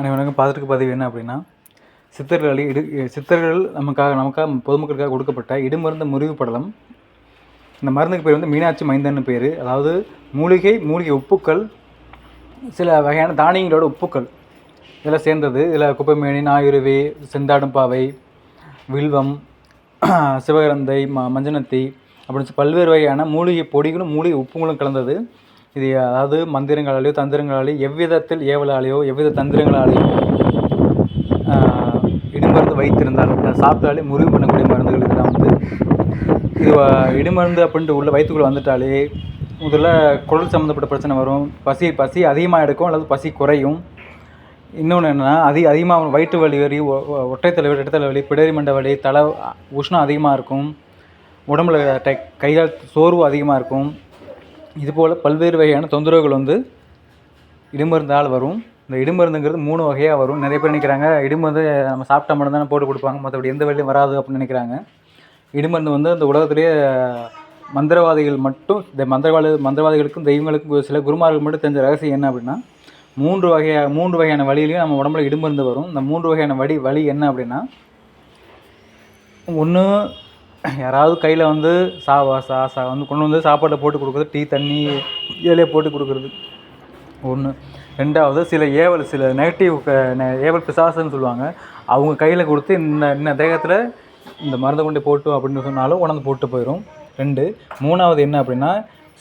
அனைவருக்கும் பார்த்துட்டு பதிவு என்ன அப்படின்னா சித்தர்கள் இடு சித்தர்கள் நமக்காக நமக்காக பொதுமக்களுக்காக கொடுக்கப்பட்ட இடுமருந்து முறிவு படலம். இந்த மருந்துக்கு பேர் வந்து மீனாட்சி மைந்தன் பேர். அதாவது மூலிகை மூலிகை உப்புக்கள் சில வகையான தானியங்களோட உப்புக்கள். இதெல்லாம் சேர்ந்தது இதில் குப்பைமேனி நாயுருவி செந்தாடும்பாவை வில்வம் சிவகரந்தை ம மஞ்சனத்தி அப்படின்னு பல்வேறு வகையான மூலிகை பொடிகளும் மூலிகை உப்புங்களும் கலந்தது. இது அதாவது மந்திரங்களாலேயோ தந்திரங்களாலேயோ எவ்விதத்தில் ஏவலாலேயோ எவ்வித தந்திரங்களாலேயோ இடுமருந்து வைத்திருந்தால் சாப்பிட்டாலே முறிவு பண்ணக்கூடிய மருந்துகள் இதெல்லாம் வந்து. இது இடுமருந்து அப்படின்ட்டு உள்ள வயிற்றுக்குள்ளே வந்துட்டாலே முதல்ல குடல் சம்மந்தப்பட்ட பிரச்சனை வரும். பசி பசி அதிகமாக எடுக்கும் அல்லது பசி குறையும். இன்னொன்று என்னென்னா அதி அதிகமாக வயிற்று வலி வலி ஒ- ஒ- ஒற்றை தலைவலி இடை பிடரி மண்ட வலி தலை உஷ்ணம் அதிகமாக இருக்கும். உடம்புல டை கைகால் சோர்வு அதிகமாக இருக்கும். இதுபோல் பல்வேறு வகையான தொந்தரவுகள் வந்து இடுமருந்தால் வரும். இந்த இடுமருந்துங்கிறது மூணு வகையாக வரும். நிறைய பேர் நினைக்கிறாங்க இடுமருந்து நம்ம சாப்பிட்டா மட்டும் தானே போட்டு கொடுப்பாங்க மற்றபடி எந்த வழியும் வராது அப்படின்னு நினைக்கிறாங்க. இடுமருந்து வந்து இந்த உலகத்திலேயே மந்திரவாதிகள் மட்டும் இந்த மந்திரவாதி மந்திரவாதிகளுக்கும் தெய்வங்களுக்கும் சில குருமார்கள் மட்டும் தெரிஞ்ச ரகசியம் என்ன அப்படின்னா மூன்று வகையாக மூன்று வகையான வழியிலையும் நம்ம உடம்புல இடுமருந்து வரும். இந்த மூன்று வகையான வழி வழி என்ன அப்படின்னா ஒன்று யாராவது கையில் வந்து சா சா சா வந்து கொண்டு வந்து சாப்பாட்டை போட்டு கொடுக்குறது டீ தண்ணி இதிலே போட்டு கொடுக்குறது. ஒன்று ரெண்டாவது சில ஏவல் சில நெகட்டிவ் ஏவல் பிசாசுன்னு சொல்லுவாங்க. அவங்க கையில் கொடுத்து இந்த இன்ன தேகத்தில் இந்த மருந்தை கொண்டு போட்டு அப்படின்னு சொன்னாலும் உணர்ந்து போட்டு போயிடும் ரெண்டு. மூணாவது என்ன அப்படின்னா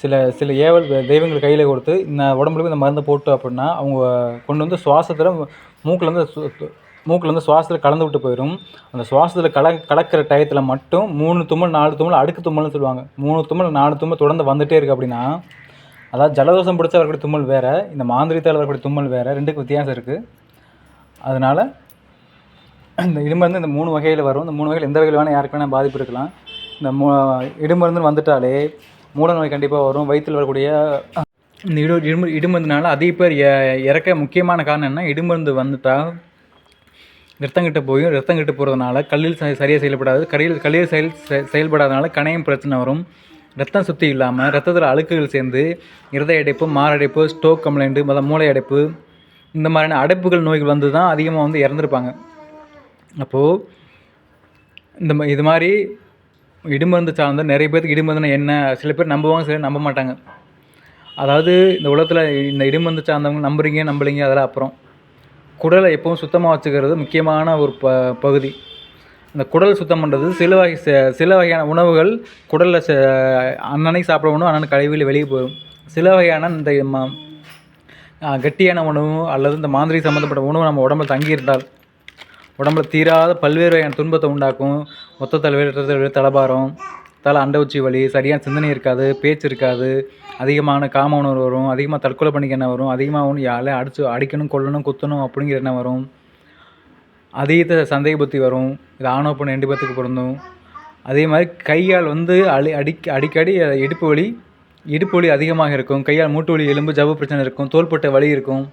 சில சில ஏவல் தெய்வங்கள் கையில் கொடுத்து இந்த உடம்புல இந்த மருந்தை போட்டு அப்படின்னா அவங்க கொண்டு வந்து சுவாசத்தில் மூக்கில் வந்து சு- மூக்கில் வந்து சுவாசத்தில் கலந்து விட்டு போயிடும் அந்த சுவாசத்தில் கல கலக்கிற டயத்தில் மட்டும் மூணு தும்மல் நாலு தும்மல் அடுக்கு தும்மல்னு சொல்லுவாங்க. மூணு தும்மல் நாலு தும்மல் தொடர்ந்து வந்துகிட்டே இருக்குது அப்படின்னா அதாவது ஜலதோஷம் பிடிச்ச வரக்கூடிய தும்மல் வேறு இந்த மாந்திரித்தால் வரக்கூடிய தும்மல் வேறு ரெண்டுக்கு வித்தியாசம் இருக்குது அதனால் இந்த இடுமருந்து இந்த மூணு வகையில் வரும். இந்த மூணு வகையில் எந்த வகையில் வேணால் யாருக்கு வேணால் பாதிப்பு இருக்கலாம். இந்த மூ இடுமருந்துன்னு வந்துட்டாலே மூடநோய் கண்டிப்பாக வரும். வயிற்றில் வரக்கூடிய இந்த இடு இடுமு இடுமருந்துனால அதிக பேர் இறக்க முக்கியமான காரணம் என்ன? இடுமருந்து வந்துட்டால் ரத்தங்கிட்ட போயும் ரத்தங்கிட்ட போகிறதுனால கல்லில் சரியாக செயல்படாது. கரையில் கல்லில் செயல் செயல்படாதனால கணையம் பிரச்சனை வரும். ரத்தம் சுத்தி இல்லாமல் ரத்தத்தில் அழுக்குகள் சேர்ந்து இருதய அடைப்பு மாரடைப்பு ஸ்டோக் கம்ப்ளைண்ட்டு மத மூளை அடைப்பு இந்த மாதிரியான அடைப்புகள் நோய்கள் வந்து தான் அதிகமாக வந்து இறந்துருப்பாங்க. அப்போது இந்த இது மாதிரி இடுமருந்து சார்ந்த நிறைய பேருக்கு இடுமருந்துனா என்ன? சில பேர் நம்புவாங்க சில நம்ப மாட்டாங்க. அதாவது இந்த உலகத்தில் இந்த இடுமருந்து சார்ந்தவங்க நம்புறீங்க நம்பலைங்க அதெல்லாம் அப்புறம். குடலை எப்பவும் சுத்தமாக வச்சுக்கிறது முக்கியமான ஒரு ப பகுதி. இந்த குடல் சுத்தம் பண்ணுறது சில வகை சில வகையான உணவுகள் குடலில் ச அன்னன்னைக்கு சாப்பிட உணவு அன்னன்னைக்கு கழிவில் வெளியே போயிடும். சில வகையான இந்த ம கட்டியான உணவு அல்லது இந்த மாந்திரி சம்மந்தப்பட்ட உணவு நம்ம உடம்புல தங்கியிருந்தால் உடம்புல தீராத பல்வேறு வகையான துன்பத்தை உண்டாக்கும். மொத்த தலைவர் தலைபாரம் தலை அண்டை உச்சி வலி சரியான சிந்தனை இருக்காது பேச்சு இருக்காது அதிகமான காம உணர்வு வரும் அதிகமாக தற்கொலை பண்ணிக்க என்ன வரும் அதிகமாக ஒன்று யாரை அடிச்சு அடிக்கணும் கொல்லணும் குத்தணும் அப்படிங்கிற எண்ணம் வரும். அதீத சந்தேக புத்தி வரும் இது ஆணவ பொண்ணு ரெண்டு பேத்துக்கு பொருந்தும். அதே மாதிரி கையால் வந்து அடி அடிக்க அடிக்கடி இடுப்பு வலி இடுப்பு வலி அதிகமாக இருக்கும் கையால் மூட்டு வலி எலும்பு ஜவு பிரச்சனை இருக்கும் தோள்பட்ட வலி இருக்கும்.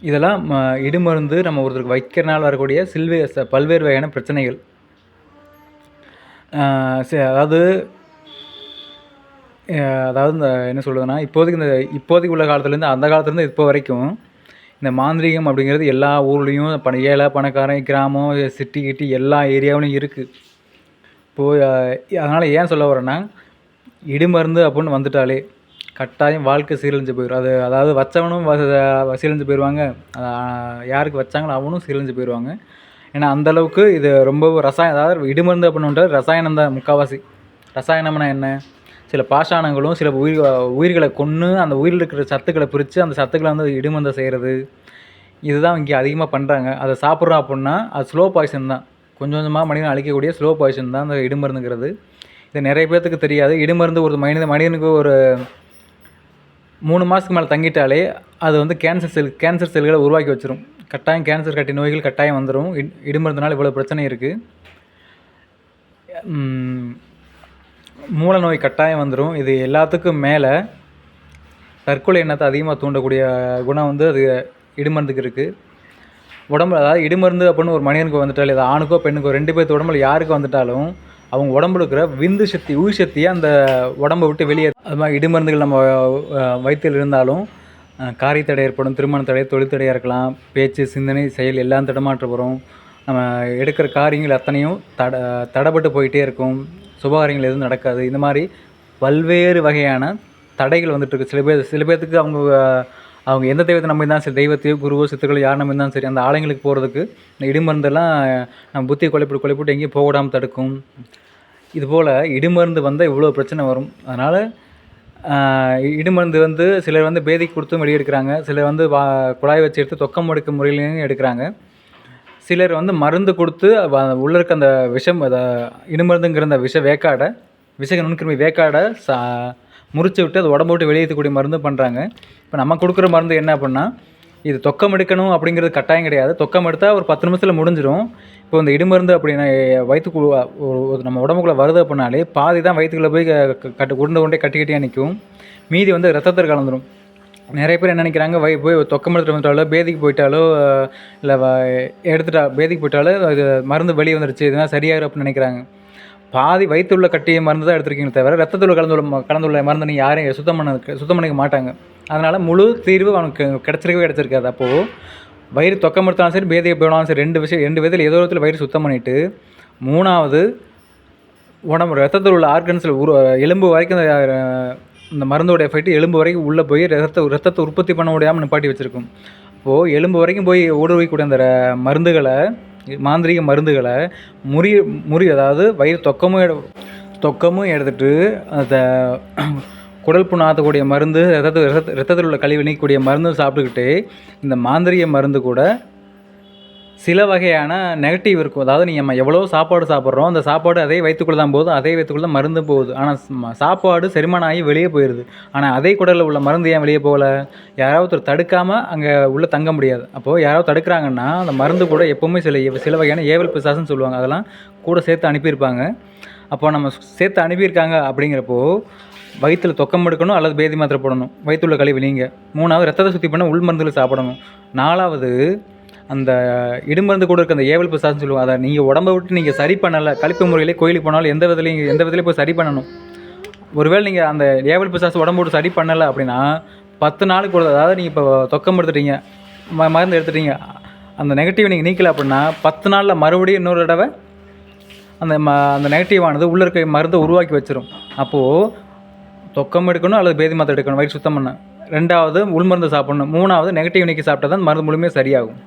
இதெல்லாம் ம, இடுமருந்து நம்ம ஒருத்தருக்கு வைக்கிறனால வரக்கூடிய சில்வே ச- பல்வேறு வகையான பிரச்சனைகள். சரி, அதாவது அதாவது இந்த என்ன சொல்கிறதுனா இப்போதைக்கு இந்த இப்போதைக்கு உள்ள காலத்துலேருந்து அந்த காலத்துலேருந்து இப்போ வரைக்கும் இந்த மாந்திரீகம் அப்படிங்கிறது எல்லா ஊர்லேயும் பண ஏழை பணக்காரன் கிராமம் சிட்டி கிட்டி எல்லா ஏரியாவிலையும் இருக்குது இப்போது அதனால் ஏன் சொல்ல வரேன்னா இடுமருந்து அப்படின்னு வந்துட்டாலே கட்டாயம் வாழ்க்கை சீரழிஞ்சு போயிடும் அது அதாவது வச்சவனும் வ- சீரழிஞ்சு போயிடுவாங்க யாருக்கு வச்சாங்களோ அவனும் சீரழிஞ்சு போயிடுவாங்க ஏன்னா அந்தளவுக்கு இது ரொம்ப ரசாயன அதாவது இடுமருந்து அப்படின்றது ரசாயனம் தான் முக்கால்வாசி. ரசாயனம்னா என்ன? சில பாஷாணங்களும் சில உயிர் உயிர்களை கொன்று அந்த உயிரில் இருக்கிற சத்துக்களை பிரித்து அந்த சத்துக்களை வந்து இடுமருந்தை செய்கிறது இதுதான் இங்கே அதிகமாக பண்ணுறாங்க அதை சாப்பிட்றோம் அப்படின்னா அது ஸ்லோ பாய்சன் தான். கொஞ்சம் கொஞ்சமாக மனிதனை அழிக்கக்கூடிய ஸ்லோ பாய்சன் தான் அந்த இடுமருந்துங்கிறது. இது நிறைய பேர்த்துக்கு தெரியாது. இடுமருந்து ஒரு மனித மனிதனுக்கு ஒரு மூணு மாதத்துக்கு மேலே தங்கிட்டாலே அது வந்து கேன்சர் செல் கேன்சர் செல்களை உருவாக்கி வச்சிரும். கட்டாயம் கேன்சர் கட்டி நோய்கள் கட்டாயம் வந்துடும் இட் இடுமருந்தனால் இவ்வளோ பிரச்சனை இருக்குது மூல நோய் கட்டாயம் வந்துடும் இது எல்லாத்துக்கும் மேலே தற்கொலை எண்ணத்தை அதிகமாக தூண்டக்கூடிய குணம் வந்து அது இடுமருந்துக்கு இருக்குது உடம்புல அதாவது இடுமருந்து அப்படின்னு ஒரு மனிதனுக்கு வந்துட்டாலே அது ஆணுக்கோ பெண்ணுக்கோ ரெண்டு பேர்த்து உடம்புல யாருக்கு வந்துட்டாலும் அவங்க உடம்புல இருக்கிற விந்து சக்தி உயிர் சக்தியை அந்த உடம்பை விட்டு வெளியே அது மாதிரி இடுமருந்துகள் நம்ம வயிற்றில் இருந்தாலும் காரியத்தடை தடை ஏற்படும் திருமண தடை தொழில் தடையாக இருக்கலாம் பேச்சு சிந்தனை செயல் எல்லாம் தடமாற்றப்படும் நம்ம எடுக்கிற காரியங்கள் அத்தனையும் தட தடைப்பட்டு போயிட்டே இருக்கும். சுபகாரியங்கள் எதுவும் நடக்காது. இந்த மாதிரி பல்வேறு வகையான தடைகள் வந்துட்டு சில பேர் சில பேர்த்துக்கு அவங்க அவங்க எந்த தெய்வத்தை நம்பி இருந்தாலும் சரி தெய்வத்தையோ குருவோ சித்துக்களோ யார் நம்பி இருந்தாலும் சரி அந்த ஆலயங்களுக்கு போகிறதுக்கு இந்த இடுமருந்தெல்லாம் நம்ம புத்தியை கொலைப்பிட்டு கொலைப்பிட்டு எங்கேயும் போக தடுக்கும். இதுபோல் இடுமருந்து வந்தால் இவ்வளோ பிரச்சனை வரும். அதனால் இடுமருந்து வந்து சிலர் வந்து பேதிக்கு கொடுத்தும் வெளியே எடுக்கிறாங்க சிலர் வந்து வா குழாய் வச்சு எடுத்து தொக்கம் எடுக்க முறையிலையும் எடுக்கிறாங்க. சிலர் வந்து மருந்து கொடுத்து உள்ளே உள்ள இருக்க அந்த விஷம் அதை இடுமருந்துங்கிற அந்த விஷ வேக்காடை விஷ நுண்கிருமி வேக்காடை சா முறிச்சு விட்டு அது உடம்பு விட்டு வெளியேற்றக்கூடிய மருந்து பண்ணுறாங்க இப்போ நம்ம கொடுக்குற மருந்து என்ன அப்படின்னா இது தொக்கம் எடுக்கணும் அப்படிங்கிறது கட்டாயம் கிடையாது. தொக்கம் எடுத்தால் ஒரு பத்து நிமிஷத்தில் முடிஞ்சிடும் இப்போ இந்த இடுமருந்து அப்படின்னா வயிற்றுக்கு ஒரு நம்ம உடம்புக்குள்ளே வருது அப்படின்னாலே பாதி தான் வயிற்றுக்குள்ளே போய் கட்டு உருண்டை உருண்டை கட்டிக்கிட்டே நிற்கும் மீதி வந்து ரத்தத்தில் கலந்துடும் நிறைய பேர் என்ன நினைக்கிறாங்க வை போய் தொக்கம் எடுத்துட்டு வந்துட்டாலோ பேதிக்கு போயிட்டாலோ இல்லை எடுத்துட்டா பேதிக்கு போயிட்டாலோ அது மருந்து வெளியே வந்துடுச்சு இதெல்லாம் சரியாயிரும் அப்படின்னு நினைக்கிறாங்க. பாதி வயிற்றுள்ள கட்டிய மருந்து தான் எடுத்துருக்கீங்க தவிர ரத்தத்தில் கலந்துள்ள கலந்துள்ள மருந்து நீங்கள் யாரையும் சுத்தம் பண்ண சுத்தம் பண்ணிக்க மாட்டாங்க. அதனால் முழு தீர்வு அவனுக்கு கிடச்சிருக்கவே கிடச்சிருக்காது. அப்போது வயிறு தொக்கம் எடுத்தாலும் சரி பேதியை போனாலும் சரி ரெண்டு விஷயம் ரெண்டு விதத்தில் ஏதோ விதத்தில் வயிறு சுத்தம் பண்ணிவிட்டு மூணாவது உடம்பு ரத்தத்தில் உள்ள ஆர்கன்ஸில் உரு எலும்பு வரைக்கும் இந்த, இந்த மருந்தோட எஃபெக்ட் எலும்பு வரைக்கும் உள்ளே போய் ரத்தத்தை ரத்தத்தை உற்பத்தி பண்ண முடியாமல் நிப்பாட்டி வச்சுருக்கும். இப்போது எலும்பு வரைக்கும் போய் ஊடுருவிக்கூடிய அந்த மருந்துகளை மாந்திரீக மருந்துகளை முறி முறி அதாவது வயிறு தொக்கமும் எடு தொக்கமும் எடுத்துகிட்டு அந்த குடல் புண் ஆற்றக்கூடிய மருந்து ரத்தத்து ரத்த ரத்தத்தில் உள்ள கழிவு நீக்கக்கூடிய மருந்து சாப்பிட்டுக்கிட்டு இந்த மாந்திரிய மருந்து கூட சில வகையான நெகட்டிவ் இருக்கும். அதாவது நீங்கள் நம்ம எவ்வளோ சாப்பாடு சாப்பிட்றோம் அந்த சாப்பாடு அதே வயிற்றுக்குள்ள தான் போதும் அதே வயிற்றுக்குள்ள தான் மருந்து போகுது. ஆனால் சாப்பாடு செரிமானம் ஆகி வெளியே போயிடுது ஆனால் அதே குடலில் உள்ள மருந்து ஏன் வெளியே போகல? யாராவது ஒருத்தர் தடுக்காமல் அங்கே உள்ளே தங்க முடியாது. அப்போது யாராவது தடுக்கிறாங்கன்னா அந்த மருந்து கூட எப்போவுமே சில சில வகையான ஏவல் பிசாசுன்னு சொல்லுவாங்க. அதெல்லாம் கூட சேர்த்து அனுப்பியிருப்பாங்க. அப்போ நம்ம சேர்த்து அனுப்பியிருக்காங்க அப்படிங்கிறப்போ வயிற்றில் தொக்கம் எடுக்கணும் அல்லது பேதி மாத்திரை போடணும். வயிற்றுள்ள கழிவு நீங்க மூணாவது ரத்தத்தை சுற்றி பண்ண உள் மருந்துகளை சாப்பிடணும். நாலாவது அந்த இடுமருந்து கூட இருக்க அந்த ஏவல் பிசாசுன்னு சொல்லுவோம் அதை நீங்கள் உடம்பை விட்டு நீங்கள் சரி பண்ணலை கழிப்பு முறையிலே கோயிலுக்கு போனாலும் எந்த விதத்துலையும் எந்த விதத்துலையும் போய் சரி பண்ணணும். ஒருவேளை நீங்கள் அந்த ஏவல் பிசாசு உடம்பு விட்டு சரி பண்ணலை அப்படின்னா பத்து நாளுக்கு ஒரு அதாவது நீங்கள் இப்போ தொக்கம் எடுத்துட்டீங்க ம மருந்து எடுத்துட்டீங்க அந்த நெகட்டிவ் நீங்கள் நீக்கலை அப்படின்னா பத்து நாளில் மறுபடியும் இன்னொரு தடவை அந்த ம அந்த நெகட்டிவானது உள்ளே இருக்க மருந்தை உருவாக்கி வச்சிடும் அப்போது தொக்கம் எடுக்கணும் அல்லது பேதி மாத்திரை எடுக்கணும். வயிறு சுத்தம் பண்ண. ரெண்டாவது உள்மருந்து சாப்பிடணும். மூணாவது நெகட்டிவ் நீக்கி சாப்பிட்டா தான் மருந்து முழுமையாக சரியாகும்.